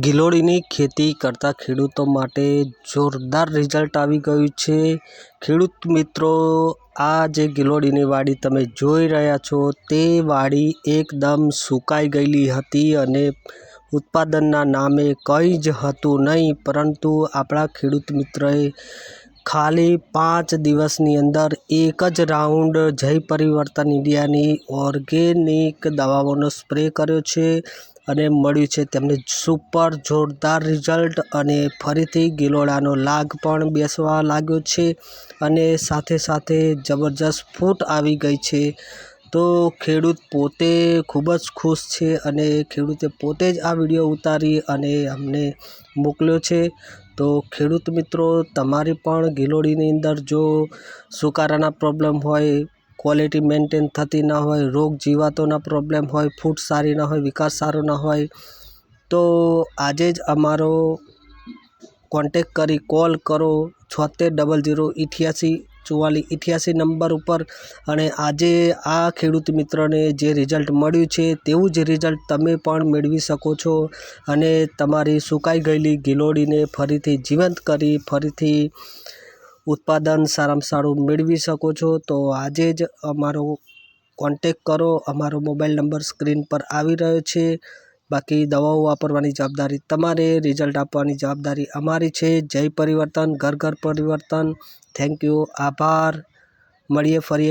ગિલોડીની ખેતી કરતા ખેડૂતો માટે જોરદાર રિઝલ્ટ આવી ગયું છે. ખેડૂત મિત્રો, આ જે ગિલોડીની વાડી તમે જોઈ રહ્યા છો, તે વાડી એકદમ સુકાઈ ગયેલી હતી અને ઉત્પાદનના નામે કંઈ જ હતું નહીં, પરંતુ આપણા ખેડૂત મિત્રએ ખાલી પાંચ દિવસની અંદર એક જ રાઉન્ડ જય પરિવર્તન ઇન્ડિયાની ઓર્ગેનિક દવાઓનો સ્પ્રે કર્યો છે. અને મળ્યું છે તેમને સુપર જોરદાર રિઝલ્ટ અને ફરીથી ગિલોડાનો લાગ પણ બેસવા લાગ્યો છે અને સાથે સાથે જબરજસ્ત ફૂટ આવી ગઈ છે. તો ખેડૂત પોતે ખૂબ જ ખુશ છે અને ખેડૂતે પોતે જ આ વીડિયો ઉતારી અને અમને મોકલ્યો છે. તો ખેડૂત મિત્રો, તમારી પણ ગિલોડીની અંદર જો સુકારાના પ્રોબ્લેમ હોય ક્વોલિટી મેન્ટેન થતી ન હોય, રોગ જીવાતોના પ્રોબ્લેમ હોય ફૂટ સારી ના હોય, વિકાસ સારો ના હોય, તો આજે જ અમારો કોન્ટેક કરી કોલ કરો, છોતેર ડબલ ઝીરો અઠ્યાસી ચુમ્માળીસ અઠ્યાસી નંબર ઉપર અને આજે આ ખેડૂત મિત્રને જે રિઝલ્ટ મળ્યું છે, તેવું જ રિઝલ્ટ તમે પણ મેળવી શકો છો અને તમારી સુકાઈ ગયેલી ગિલોડીને ફરીથી જીવંત કરી, ફરીથી ઉત્પાદન સારામાં સારું મેળવી શકો છો, તો આજે જ અમારો કોન્ટેક કરો. અમારો મોબાઈલ નંબર સ્ક્રીન પર આવી રહ્યો છે. બાકી દવાઓ વાપરવાની જવાબદારી તમારે રિઝલ્ટ આપવાની જવાબદારી અમારી છે. જય પરિવર્તન ઘર ઘર પરિવર્તન. થેન્ક યુ આભાર. મળીએ ફરી એક